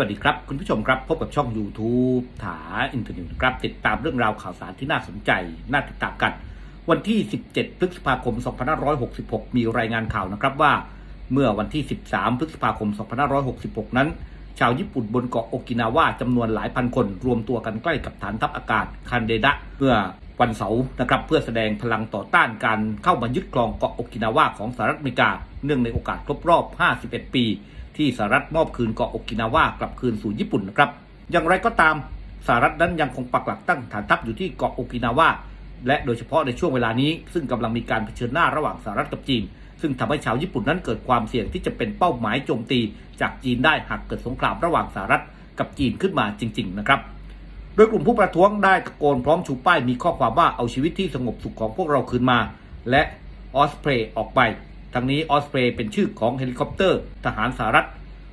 สวัสดีครับ คุณผู้ชมครับพบกับช่อง YouTube ถาอินเทอร์เน็ตครับ ติดตามเรื่องราวข่าวสารที่น่าสนใจ น่าติดตามกัน วันที่ 17 พฤษภาคม 2566 มีรายงานข่าวนะครับว่า เมื่อวันที่ 13 พฤษภาคม 2566 นั้น ชาวญี่ปุ่นบนเกาะโอกินาวาจำนวนหลายพันคนรวมตัวกันใกล้กับฐานทัพอากาศคันเดดะเมื่อวันเสาร์นะครับเพื่อแสดงพลังต่อต้านการเข้ามายึดครองเกาะโอกินาวาของสหรัฐอเมริกา เนื่องในโอกาสครบรอบ 51 ปี ที่สหรัฐมอบคืนเกาะโอกินาวากลับคืนสู่ญี่ปุ่นนะครับอย่างไรก็ตามสหรัฐนั้นยังคงปักหลักตั้งฐานทัพอยู่ที่เกาะโอกินาวาและโดยเฉพาะในช่วงเวลานี้ ซึ่งกำลังมีการเผชิญหน้าระหว่างสหรัฐกับจีน ซึ่งทำให้ชาวญี่ปุ่นนั้นเกิดความเสี่ยงที่จะเป็นเป้าหมายโจมตีจากจีนได้หากเกิดสงครามระหว่างสหรัฐกับจีนขึ้นมาจริง ๆ นะครับ โดยกลุ่มผู้ประท้วงได้ตะโกนพร้อมชูป้ายมีข้อความว่าเอาชีวิตที่สงบสุขของพวกเราคืนมา และออสเพรย์ออกไป ทั้งนี้ออสเพรย์เป็นชื่อของเฮลิคอปเตอร์ ทหารสหรัฐ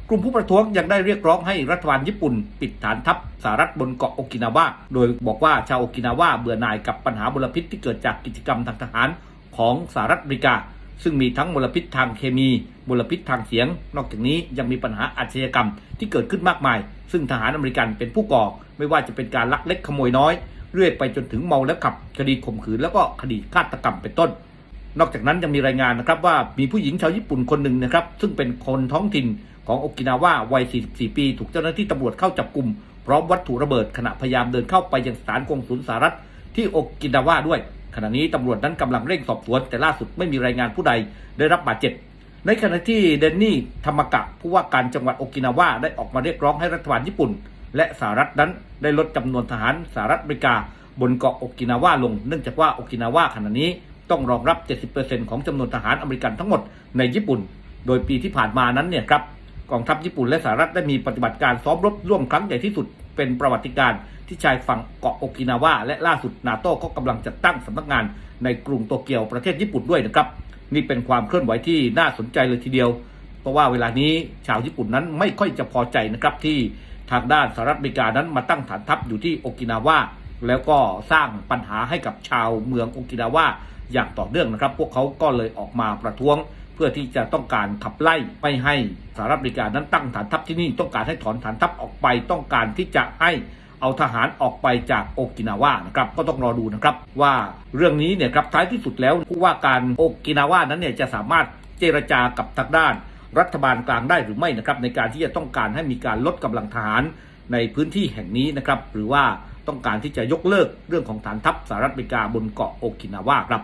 กลุ่มผู้ประท้วงยังได้เรียกร้องให้รัฐบาลญี่ปุ่น ปิดฐานทัพสหรัฐบนเกาะโอกินาวาโดยบอกว่าชาวโอกินาวาเบื่อหน่ายกับปัญหามลพิษที่เกิดจากกิจกรรมทางทหารของสหรัฐอเมริกา ซึ่งมีทั้งมลพิษทางเคมีมลพิษทางเสียง นอกจากนี้ยังมีปัญหาอาชญากรรมที่เกิดขึ้นมากมาย ซึ่งทหารอเมริกันเป็นผู้ก่อ ไม่ว่าจะเป็นการลักเล็กขโมยน้อยเรื่อยไปจนถึงเมาแล้วขับคดีข่มขืนแล้วก็คดีฆาตกรรมเป็นต้น นอกจากนั้นยังมีรายงานนะครับว่ามีผู้หญิงชาวญี่ปุ่นคนหนึ่งนะครับ ซึ่งเป็นคนท้องถิ่นของโอกินาวาวัย 44 ปี ถูกเจ้าหน้าที่ตำรวจเข้าจับกลุ่มพร้อมวัตถุระเบิดขณะพยายามเดินเข้าไปยังสถานกงสุลสหรัฐที่โอกินาวาด้วย ขณะนี้ตำรวจนั้นกำลังเร่งสอบสวน แต่ล่าสุดไม่มีรายงานผู้ใดได้รับบาดเจ็บในขณะที่เดนนี่ธรรมกะผู้ว่าการจังหวัดโอกินาวาได้ออกมาเรียกร้องให้รัฐบาลญี่ปุ่น และสหรัฐนั้นได้ลดจำนวนทหารสหรัฐอเมริกา บนเกาะโอกินาวาลง เนื่องจากว่าโอกินาวาขณะนี้ ต้องรองรับ 70%ของจำนวนทหารอเมริกันทั้งหมดในญี่ปุ่น โดยปีที่ผ่านมานั้นเนี่ยครับกองทัพญี่ปุ่นและสหรัฐได้มีปฏิบัติการซ้อมรบร่วมครั้งใหญ่ที่สุดเป็นประวัติการณ์ที่ชายฝั่งเกาะโอกินาวาและล่าสุดนาโต้ก็กำลังจัดตั้งสำนักงานในกรุงโตเกียวประเทศญี่ปุ่นด้วยนะครับ นี่เป็นความเคลื่อนไหวที่น่าสนใจเลยทีเดียว เพราะว่าเวลานี้ชาวญี่ปุ่นนั้นไม่ค่อยจะพอใจนะครับที่ทางด้านสหรัฐอเมริกานั้นมาตั้งฐานทัพอยู่ที่โอกินาวา แล้วก็สร้างปัญหาให้กับชาวเมืองโอกินาวาอย่างต่อเนื่องนะครับ พวกเขาก็เลยออกมาประท้วง เพื่อที่จะต้องการขับไล่ไม่ให้สหรัฐอเมริกานั้นตั้งฐานทัพที่นี่ต้องการให้ถอนฐานทัพออกไป ต้องการที่จะให้เอาทหารออกไปจากโอกินาวานะครับก็ต้องรอดูนะครับว่าเรื่องนี้เนี่ยครับท้ายที่สุดแล้วผู้ว่าการโอกินาวานั้นเนี่ยจะสามารถเจรจากับทางด้าน รัฐบาลกลางได้หรือไม่นะครับในการที่จะต้องการให้มีการลดกำลังทหารในพื้นที่แห่งนี้นะครับหรือว่า ต้องการที่จะยกเลิกเรื่องของฐานทัพสหรัฐอเมริกาบนเกาะโอกินาวาครับ